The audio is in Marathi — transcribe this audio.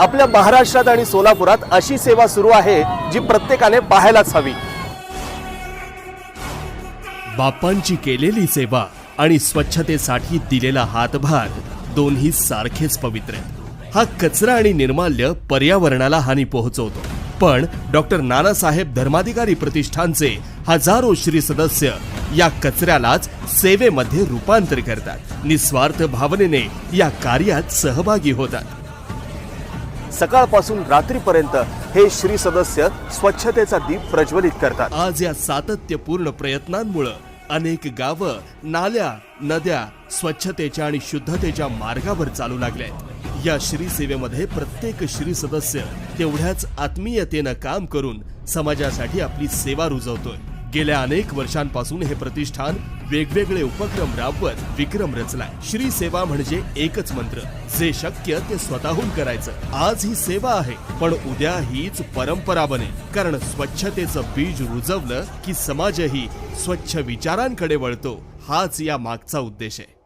आपल्या महाराष्ट्रात आणि सोलापुरात अशी सेवा सुरू आहे जी प्रत्येकाने पाहायलाच हवी. बाप्पांची केलेली सेवा आणि स्वच्छतेसाठी दिलेला हातभार दोन्ही सारखेच पवित्र हा कचरा आणि निर्माल्य पर्यावरणाला हानी पोहोचवतो. पण डॉक्टर नानासाहेब धर्माधिकारी प्रतिष्ठानचे हजारो श्री सदस्य या कचऱ्यालाच सेवेमध्ये रूपांतर करतात. निस्वार्थ भावनेने या कार्यात सहभागी होतात. सकाळपासून रात्रीपर्यंत हे श्री सदस्य स्वच्छतेचा दीप प्रज्वलित करतात. आज या सातत्यपूर्ण प्रयत्नांमुळे अनेक गावं नाल्या नद्या स्वच्छतेच्या आणि शुद्धतेच्या मार्गावर चालू लागल्या आहेत या श्री सेवेमध्ये प्रत्येक श्री सदस्य तेवढ्याच आत्मीयतेनं काम करून समाजासाठी आपली सेवा रुजवतोय. गेल्या अनेक वर्षांपासून हे प्रतिष्ठान वेगवेगळे उपक्रम राबवत विक्रम रचलाय. श्री सेवा म्हणजे एकच मंत्र. जे शक्य ते स्वतःहून करायचं. आज ही सेवा आहे पण उद्या हीच परंपरा बनेल. कारण स्वच्छतेचं बीज रुजवलं की समाजही स्वच्छ विचारांकडे वळतो. हाच या मागचा उद्देश आहे.